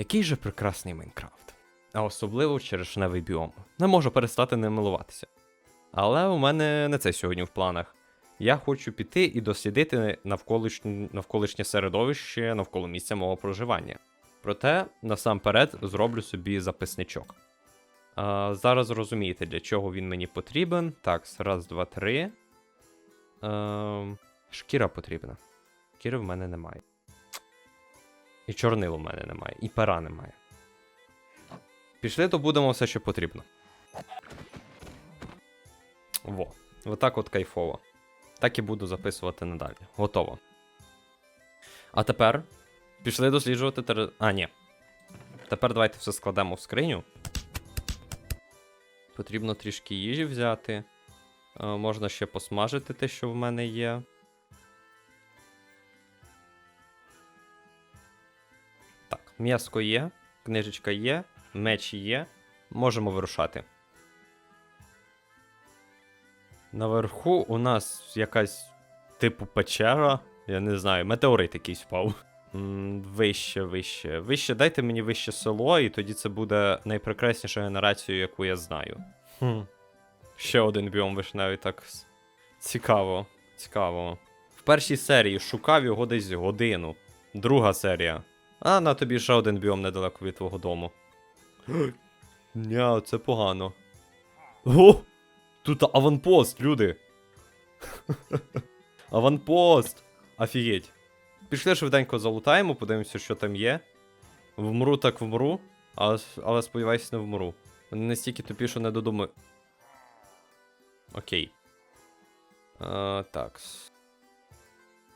Який же прекрасний Майнкрафт. А особливо черешневий біом. Не можу перестати ним милуватися. Але у мене не це сьогодні в планах. Я хочу піти і дослідити навколишнє, навколишнє середовище навколо місця мого проживання. Проте, насамперед, зроблю собі записничок. А, зараз розумієте, для чого він мені потрібен. Так, раз, два, три. Ем, шкіра потрібна. Шкіри в мене немає. І чорнил у мене немає, і пера немає. Пішли, то будемо все, що потрібно. Во. Отак от кайфово. Так і буду записувати надалі. Готово. А тепер пішли досліджувати тери... А, ні. Тепер давайте все складемо в скриню. Потрібно трішки їжі взяти. Е, можна ще посмажити те, що в мене є. М'яско є, книжечка є, меч є. Можемо вирушати. Наверху у нас якась типу печера. Я не знаю, метеорит якийсь впав. Вище, вище. Вище, дайте мені вище село, і тоді це буде найпрекрасніша генерація, яку я знаю. Хм. Ще один біом вишневий, так. Цікаво. Цікаво. В першій серії шукав його десь годину. Друга серія. А на тобі ще один біом недалеко від твого дому. Ня, це погано. О! Тут аванпост, люди. аванпост! Офігеть. Пішли швиденько залутаємо, подивимося, що там є. Вмру так вмру, але, але сподіваюся, не вмру. Вони настільки тупі, що не додумаю. Окей. А, так.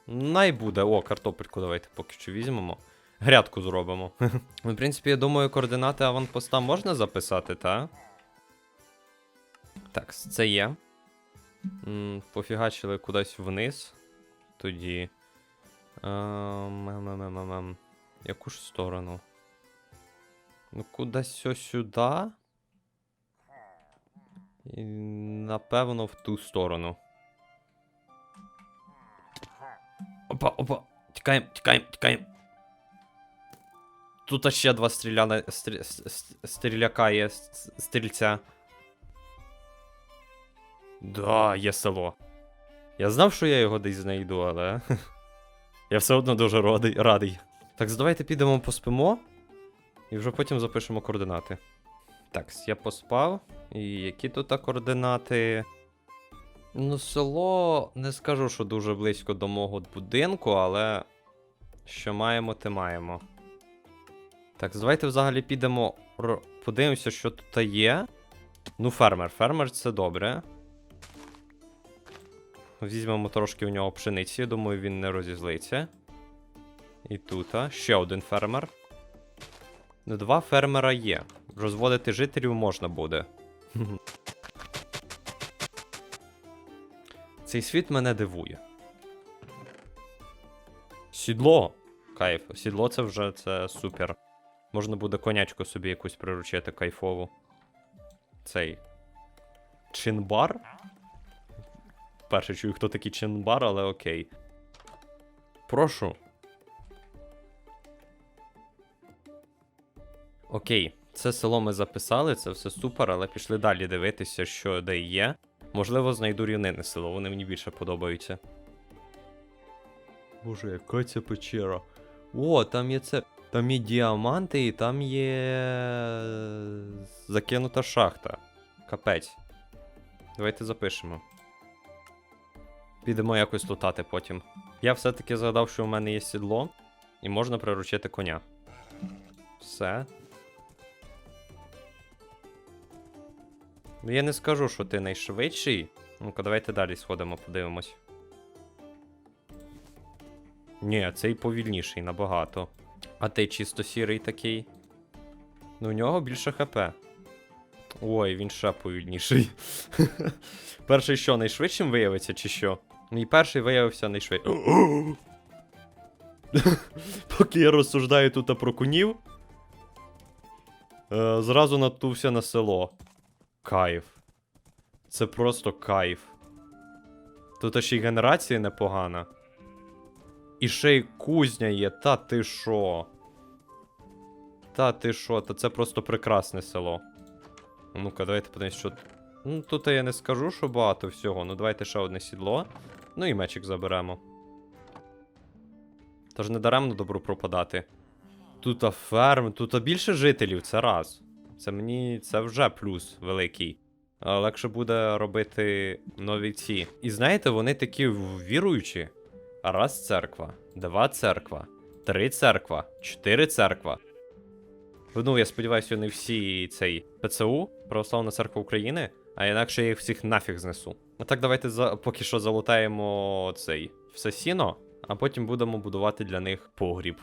Най буде. О, картопельку давайте поки що візьмемо. Грядку зробимо. В принципі, я думаю, координати аванпоста можна записати, та? Так, це є. Пофігачили кудись вниз. Тоді. Ем. Яку ж сторону? Ну, кудись ось сюди. І, напевно, в ту сторону. Опа, опа. Тікаємо, тікаємо, тікаємо. Тут ще два стріляна... стрі... стріляка є, стрільця. Да, є село. Я знав, що я його десь знайду, але. я все одно дуже радий. радий. Так, давайте підемо поспимо. І вже потім запишемо координати. Так, я поспав. І які тут координати? Ну, село не скажу, що дуже близько до мого будинку, але що маємо, те маємо. Так, давайте взагалі підемо. Подивимося, що тут є. Ну, фермер. Фермер це добре. Візьмемо трошки у нього пшениці, думаю, він не розізлиться. І тут ще один фермер. Ну, два фермера є. Розводити жителів можна буде. Цей світ мене дивує. Сідло. Кайф. Сідло це вже це супер. Можна буде конячку собі якусь приручити кайфову. Цей. Чинбар? Перше чую, хто такий чинбар, але окей. Прошу. Окей, це село ми записали, це все супер, але пішли далі дивитися, що де є. Можливо, знайду рівнини село, вони мені більше подобаються. Боже, яка ця печера. О, там є це. Там є діаманти і там є. закинута шахта. Капець. Давайте запишемо. Підемо якось лутати потім. Я все-таки згадав, що у мене є сідло, і можна приручити коня. Все. Ну, я не скажу, що ти найшвидший. Ну-ка, давайте далі сходимо, подивимось. Ні, цей повільніший набагато. А ти чисто сірий такий. Ну, у нього більше ХП. Ой, він ще повільніший. Перший що, найшвидшим виявиться, чи що? Мій перший виявився найшвидшим. Поки я розсуждаю тут про кунів. Е, зразу натувся на село. Кайф. Це просто кайф. Тут ще й генерація непогана. І ще й кузня є, та ти шо? Та ти що, та це просто прекрасне село. Ну-ка, давайте подивимось, що. Ну, тут я не скажу, що багато всього. Ну, давайте ще одне сідло. Ну і мечик заберемо. Тож не даремно добру пропадати. Тут ферм, тут більше жителів, це раз. Це мені. це вже плюс великий. Легше буде робити нові ці. І знаєте, вони такі віруючі. Раз церква, два церква, три церква, чотири церква. Ну, я сподіваюся, вони всі цей ПЦУ, Православна церква України, а інакше я їх всіх нафіг знесу. А так, давайте за... поки що залутаємо цей все сіно, а потім будемо будувати для них погріб.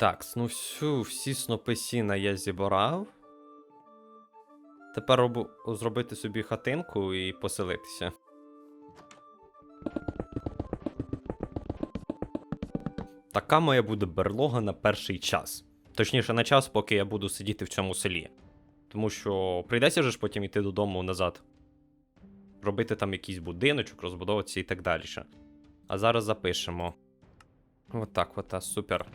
Так, ну всю, всі снопи сіна я зібрав. Тепер робу... зробити собі хатинку і поселитися. Така моя буде берлога на перший час. Точніше, на час, поки я буду сидіти в цьому селі. Тому що прийдеться же ж потім йти додому назад. Робити там якийсь будиночок, розбудовуватися і так далі. А зараз запишемо. Отак, от, от, супер.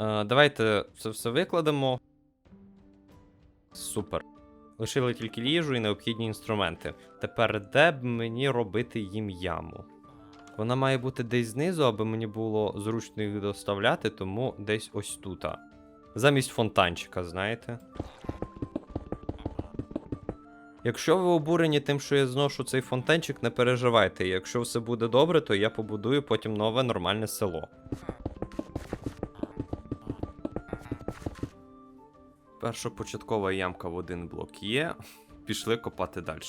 Е, давайте це все викладемо. Супер. Лишили тільки ліжу і необхідні інструменти. Тепер де б мені робити їм яму? Вона має бути десь знизу, аби мені було зручно їх доставляти, тому десь ось тут. Замість фонтанчика, знаєте. Якщо ви обурені тим, що я зношу цей фонтанчик, не переживайте. Якщо все буде добре, то я побудую потім нове нормальне село. Першопочаткова ямка в один блок є. Пішли копати далі.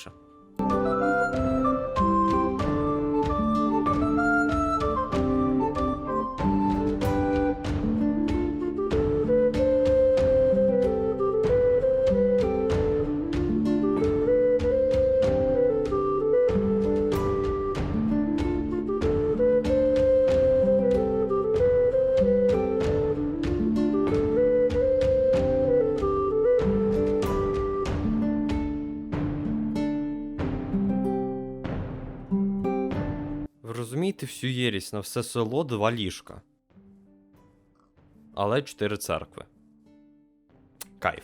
Розумієте всю єрість на все село два ліжка. Але чотири церкви. Кайф.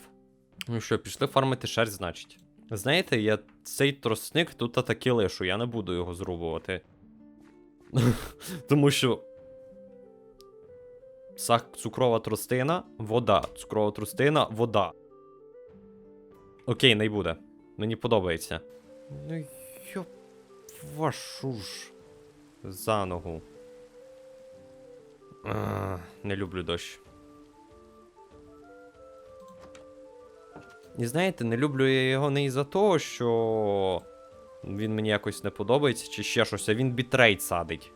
Ну що, пішли фармити шерсть, значить. Знаєте, я цей тростник тут таки лишу, я не буду його зрубувати. Тому що. Сак, цукрова тростина, вода. Цукрова тростина, вода. Окей, не буде. Мені подобається. Ну йоп вашу ж. За ногу. А, не люблю дощ. І знаєте, не люблю я його не із-за того, що він мені якось не подобається, чи ще щось, а він бітрейт садить.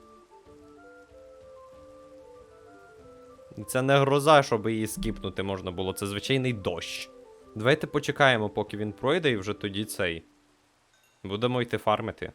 Це не гроза, щоб її скіпнути можна було, це звичайний дощ. Давайте почекаємо, поки він пройде, і вже тоді цей. Будемо йти фармити.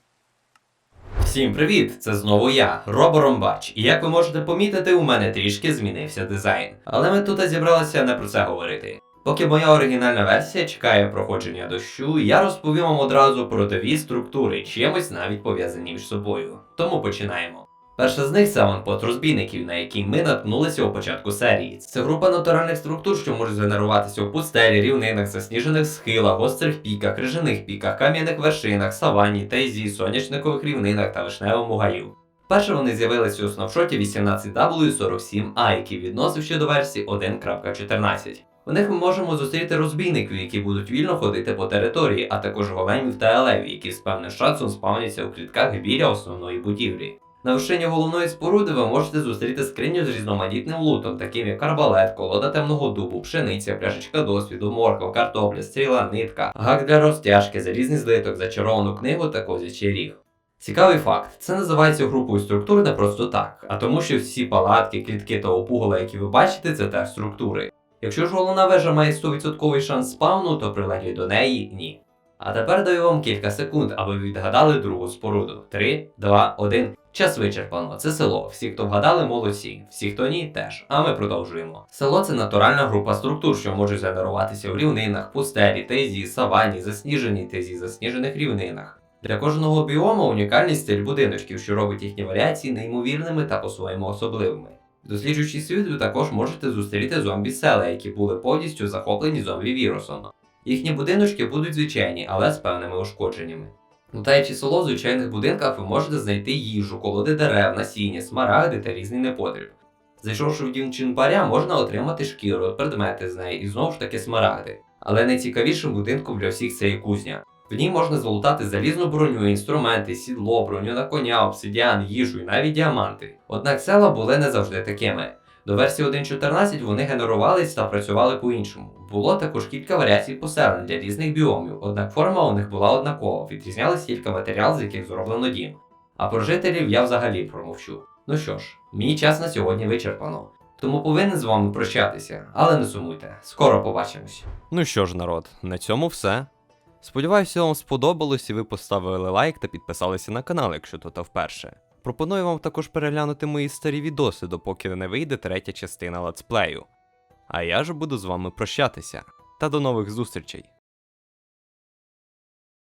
Всім привіт! Це знову я, Роборомбач. І як ви можете помітити, у мене трішки змінився дизайн. Але ми тут зібралися не про це говорити. Поки моя оригінальна версія чекає проходження дощу, я розповім вам одразу про дві структури, чимось навіть пов'язані між собою. Тому починаємо. Перша з них це ванпот розбійників, на який ми наткнулися у початку серії. Це група натуральних структур, що можуть генеруватися у пустелі, рівнинах, засніжених схилах, гострих піках, крижаних піках, кам'яних вершинах, саванні, тайзі, сонячникових рівнинах та вишневому гаю. Перше вони з'явилися у снапшоті 18W47A, який відносив ще до версії 1.14. У них ми можемо зустріти розбійників, які будуть вільно ходити по території, а також големів та елевів, які з певним шансом спавняться у клітках біля основної будівлі. На вершині головної споруди ви можете зустріти скриню з різноманітним лутом, таким як арбалет, колода темного дубу, пшениця, пляшечка досвіду, морква, картопля, стріла, нитка, гак для розтяжки, залізний злиток, зачаровану книгу та козячий ріг. Цікавий факт: це називається групою структур не просто так, а тому, що всі палатки, клітки та опугола, які ви бачите, це теж структури. Якщо ж головна вежа має 100% шанс спавну, то прилеглі до неї ні. А тепер даю вам кілька секунд, аби відгадали другу споруду. 3, 2, 1. Час вичерпано. Це село. Всі, хто вгадали, молодці. Всі, хто ні, теж. А ми продовжуємо. Село це натуральна група структур, що можуть генеруватися в рівнинах, пустелі, тезі, саванні, засніженій тезі, засніжених рівнинах. Для кожного біому унікальний стиль будиночків, що робить їхні варіації неймовірними та по-своєму особливими. Досліджуючи світ, ви також можете зустріти зомбі-села, які були повністю захоплені зомбі-вірусом. Їхні будиночки будуть звичайні, але з певними ушкодженнями. Лутаючи село в звичайних будинках, ви можете знайти їжу, колоди дерев, насіння, смарагди та різний непотріб. Зайшовши в дім чинпаря, можна отримати шкіру, предмети з неї і знову ж таки смарагди. Але найцікавішим будинком для всіх це є кузня. В ній можна залутати залізну броню, інструменти, сідло, броню на коня, обсидіан, їжу і навіть діаманти. Однак села були не завжди такими. До версії 1.14 вони генерувались та працювали по-іншому. Було також кілька варіацій поселень для різних біомів, однак форма у них була однакова, відрізнялись тільки матеріал, з яких зроблено дім. А про жителів я взагалі промовчу. Ну що ж, мій час на сьогодні вичерпано. Тому повинен з вами прощатися, але не сумуйте, скоро побачимось. Ну що ж, народ, на цьому все. Сподіваюся, вам сподобалось і ви поставили лайк та підписалися на канал, якщо тут вперше. Пропоную вам також переглянути мої старі відоси, допоки не вийде третя частина летсплею. А я ж буду з вами прощатися. Та до нових зустрічей!